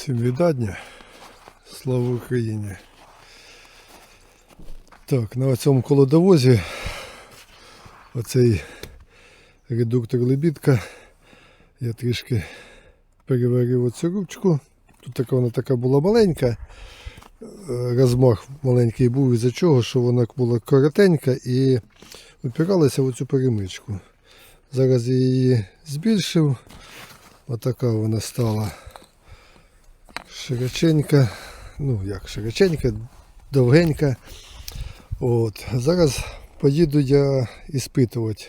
Всім віддання. Слава Україні. Так, на цьому колодовозі оцей редуктор лебідка. Я трішки переварив оцю ручку. Тут така вона така була маленька. Е, Розмах маленький був із-за чого, що вона була коротенька і опиралася в оцю перемичку. Зараз я її збільшив. Отака вона стала широченька, ну як широченька, довгенька. От. Зараз поїду я іспитувати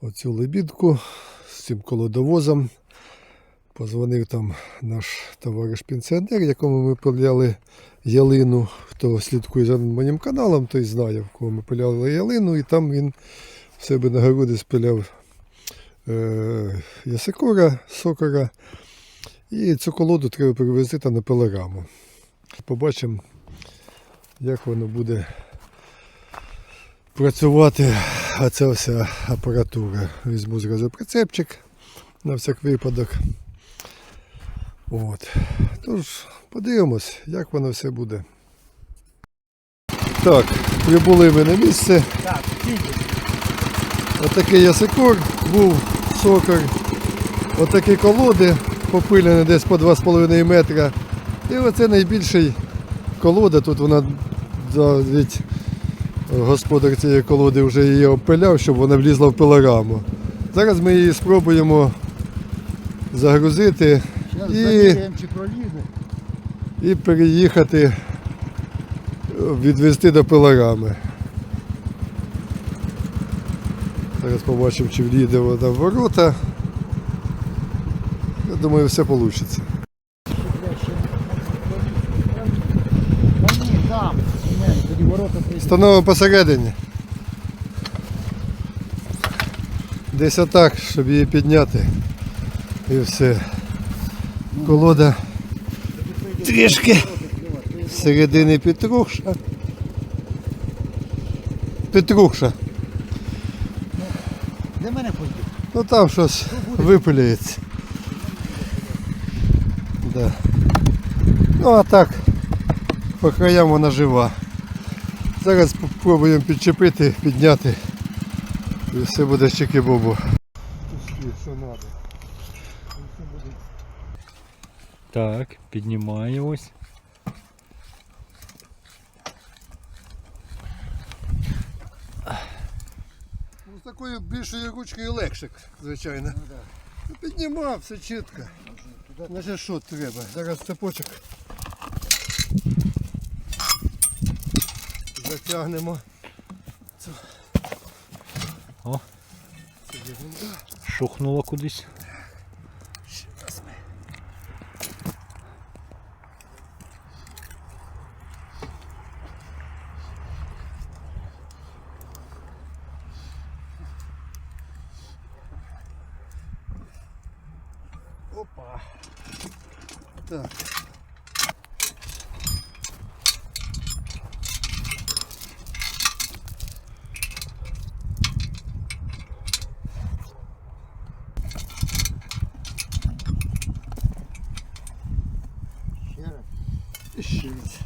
оцю лебідку з цим колодовозом. Позвонив там наш товариш пенсіонер, якому ми пиляли ялину. Хто слідкує за моїм каналом, той знає, в кого ми пиляли ялину, і там він в себе на городі спиляв е, ясикора, сокора. І цю колоду треба привезти та на пилораму. Побачимо, як воно буде працювати оця вся апаратура. Візьму зразу прицепчик на всяк випадок. От. Тож, подивимось, як воно все буде. Так, прибули ми на місце. Так. Отакий ясикор був сокор. Отакі колоди попилені десь по 2,5 метра. І оце найбільший колода. Тут вона навіть господар цієї колоди вже її обпиляв, щоб вона влізла в пилораму. Зараз ми її спробуємо загрузити Зараз І- і переїхати, відвезти до пилорами. Зараз побачимо, чи вліде вода в ворота. Я думаю, все вийде. Чи, бля, ще не Та ні, там. Ні, тоді ворота прийдуть. Становимо посередині. Десь отак, щоб її підняти. І все. Колода трішки з середини Петруша. Петруша. Де мене? Ну там щось випиляється. Да. Ну а так, по краям вона жива. Зараз спробуємо підчепити, підняти. І все буде чики-бобу. Що треба. Так, піднімаємось. Ну, з такою більшою ручкою легше, звичайно. Ну, Піднімав, все чітко. Значить що треба? Зараз цепочок. Затягнемо. О. Шухнуло кудись. Так. Ще раз.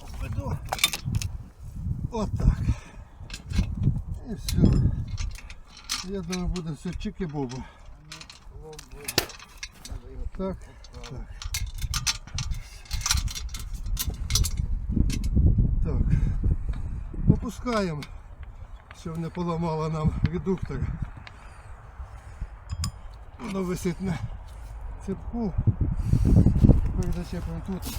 Обведу. Отак. І все. Я думаю, буде все. Так. Так. Опускаємо, щоб не поламало нам редуктор. Воно висить на цепку. Тепер зачепимо тут.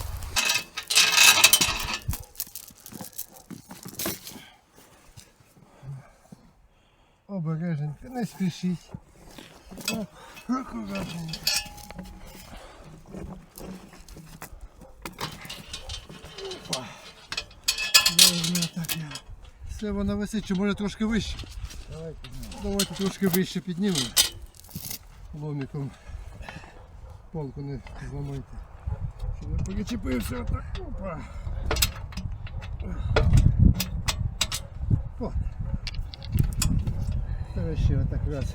Обереженько, не спішіть. Акуратненько. Опа. Добре, так я. Все воно висить, чи може трошки вище? Давай піднімемо. Давайте трошки вище піднімемо. Ломиком. Палку не зламайте. Щоб не перечепився отак. Опа. О. Зараз ще отак раз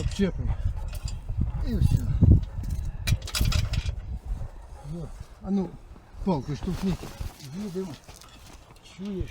обчепимо. І все. А ну, палку штовхніть. Їдемо. Чуєш?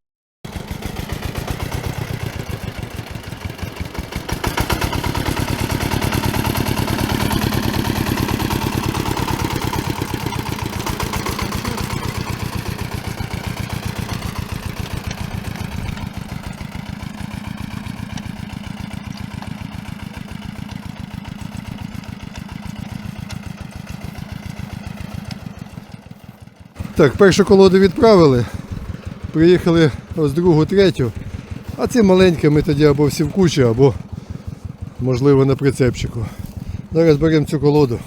Так, першу колоду відправили. Приїхали ось другу, третю. А ці маленькі ми тоді або всі в кучі, або можливо на прицепчику. Зараз беремо цю колоду.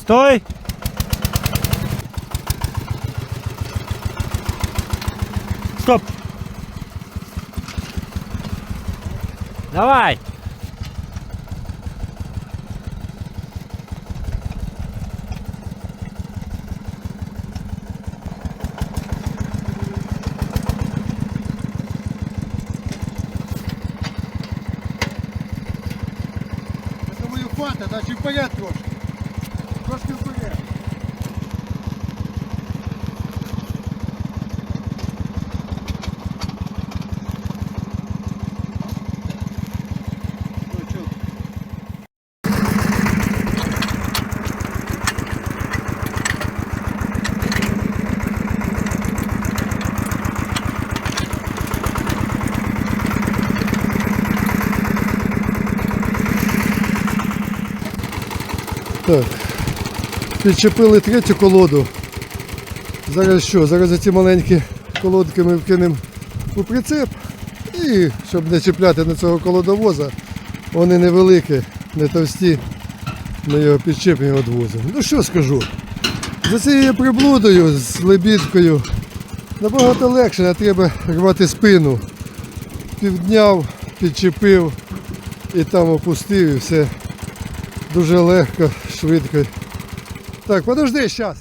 Стой! Стоп! Давай! Думаю, хватить, значить вперед трошки. Трошки Так. Підчепили третю колоду. Зараз що? Зараз ці маленькі колодки ми вкинемо у прицеп. І щоб не чіпляти на цього колодовоза, вони невеликі, не товсті. Ми його підчепимо і відвозимо. Ну що скажу? За цією приблудою, з лебідкою набагато легше, не треба рвати спину. Півдняв, підчепив і там опустив і все дуже легко, швидко. Так, подожди, зараз.